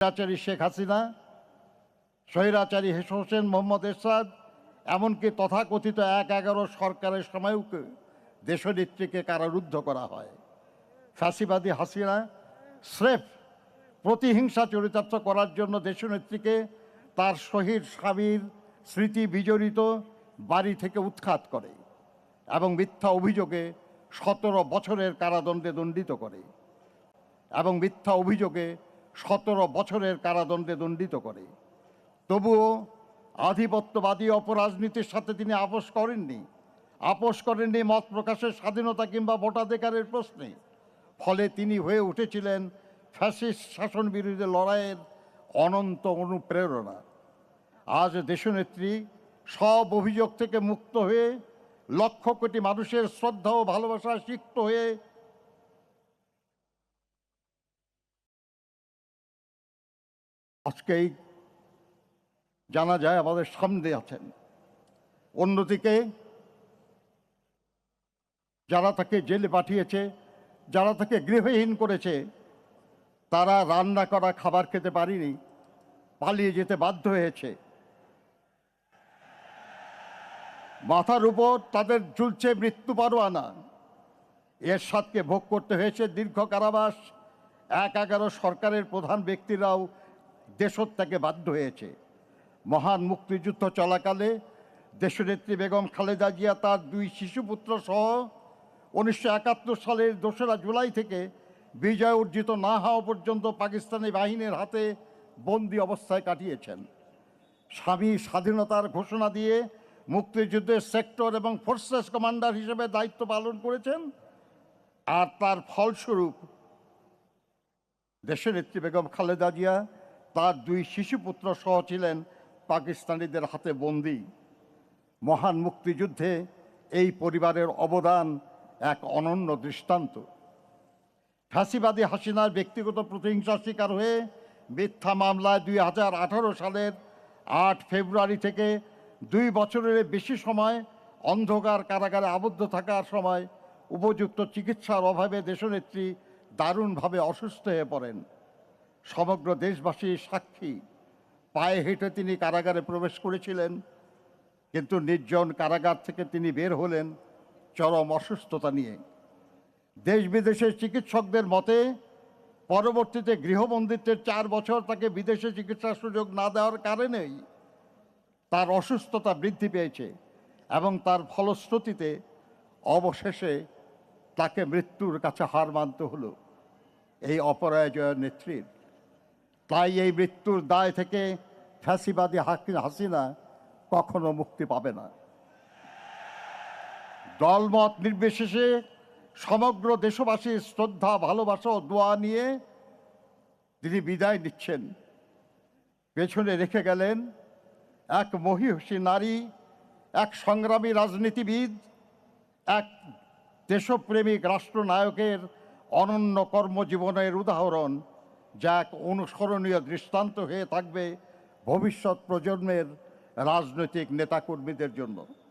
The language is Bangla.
স্বৈরাচারী শেখ হাসিনা, স্বৈরাচারী হোসেন মোহাম্মদ এরশাদ, এমনকি তথাকথিত এক এগারো সরকারের সময়ও দেশনেত্রীকে কারারুদ্ধ করা হয়। ফ্যাসিবাদী হাসিনা স্রেফ প্রতিহিংসা চরিতার্থ করার জন্য দেশনেত্রীকে তার শহীদ স্বামীর স্মৃতি বিজড়িত বাড়ি থেকে উৎখাত করে এবং মিথ্যা অভিযোগে সতেরো বছরের কারাদণ্ডে দণ্ডিত করে এবং মিথ্যা অভিযোগে সতেরো বছরের কারাদণ্ডে দণ্ডিত করে। তবুও আধিপত্যবাদী অপরাজনীতির সাথে তিনি আপোষ করেননি। আপোষ করেননি মত প্রকাশের স্বাধীনতা কিংবা ভোটাধিকারের প্রশ্নে। ফলে তিনি হয়ে উঠেছিলেন ফ্যাসিস্ট শাসন বিরুদ্ধে লড়াইয়ের অনন্ত অনুপ্রেরণা। আজ দেশনেত্রী সব অভিযোগ থেকে মুক্ত হয়ে লক্ষ কোটি মানুষের শ্রদ্ধা ও ভালোবাসা সিক্ত হয়ে আজকেই জানা যায় আমাদের সামনে আছেন। অন্যদিকে যারা তাকে জেলে পাঠিয়েছে, যারা তাকে গৃহহীন করেছে, তারা রান্না করা খাবার খেতে পারিনি, পালিয়ে যেতে বাধ্য হয়েছে। মাথার উপর তাদের ঝুলছে মৃত্যু পরোয়ানা। এর সাথে ভোগ করতে হয়েছে দীর্ঘ কারাবাস। এক এগারো সরকারের প্রধান ব্যক্তিরাও দেশত্যাগে বাধ্য হয়েছে। মহান মুক্তিযুদ্ধ চলাকালে দেশনেত্রী বেগম খালেদা জিয়া তার দুই শিশুপুত্র সহ উনিশশো একাত্তর সালের দোসরা জুলাই থেকে বিজয় অর্জিত না হওয়া পর্যন্ত পাকিস্তানি বাহিনীর হাতে বন্দি অবস্থায় কাটিয়েছেন। স্বামী স্বাধীনতার ঘোষণা দিয়ে মুক্তিযুদ্ধের সেক্টর এবং ফোর্সেস কমান্ডার হিসেবে দায়িত্ব পালন করেছেন আর তার ফলস্বরূপ দেশের নেত্রী বেগম খালেদা জিয়া তার দুই শিশুপুত্র সহ ছিলেন পাকিস্তানিদের হাতে বন্দি। মহান মুক্তিযুদ্ধে এই পরিবারের অবদান এক অনন্য দৃষ্টান্ত। ফাঁসিবাদী হাসিনার ব্যক্তিগত প্রতিহিংসার শিকার হয়ে মিথ্যা মামলায় দুই হাজার আঠারো সালের আট ফেব্রুয়ারি থেকে দুই বছরের বেশি সময় অন্ধকার কারাগারে আবদ্ধ থাকার সময় উপযুক্ত চিকিৎসার অভাবে দেশনেত্রী দারুণভাবে অসুস্থ হয়ে পড়েন। সমগ্র দেশবাসী সাক্ষী। পায়ে হেঁটে তিনি কারাগারে প্রবেশ করেছিলেন, কিন্তু নির্জন কারাগার থেকে তিনি বের হলেন চরম অসুস্থতা নিয়ে। দেশ বিদেশের চিকিৎসকদের মতে, পরবর্তীতে গৃহবন্দিত্বের চার বছর তাকে বিদেশে চিকিৎসার সুযোগ না দেওয়ার কারণেই তার অসুস্থতা বৃদ্ধি পেয়েছে এবং তার ফলশ্রুতিতে অবশেষে তাকে মৃত্যুর কাছে হার মানতে হলো। এই অপরাজয় নেত্রীর তাই এই মৃত্যুর দায় থেকে ফ্যাসিবাদী হাসিনা কখনো মুক্তি পাবে না। দলমত নির্বিশেষে সমগ্র দেশবাসীর শ্রদ্ধা, ভালোবাসা ও দোয়া নিয়ে তিনি বিদায় নিচ্ছেন। পেছনে রেখে গেলেন এক মহিষী নারী, এক সংগ্রামী রাজনীতিবিদ, এক দেশপ্রেমিক রাষ্ট্রনায়কের অনন্য কর্মজীবনের উদাহরণ। যা এক অনুসরণীয় দৃষ্টান্ত হয়ে থাকবে ভবিষ্যৎ প্রজন্মের রাজনৈতিক নেতাকর্মীদের জন্য।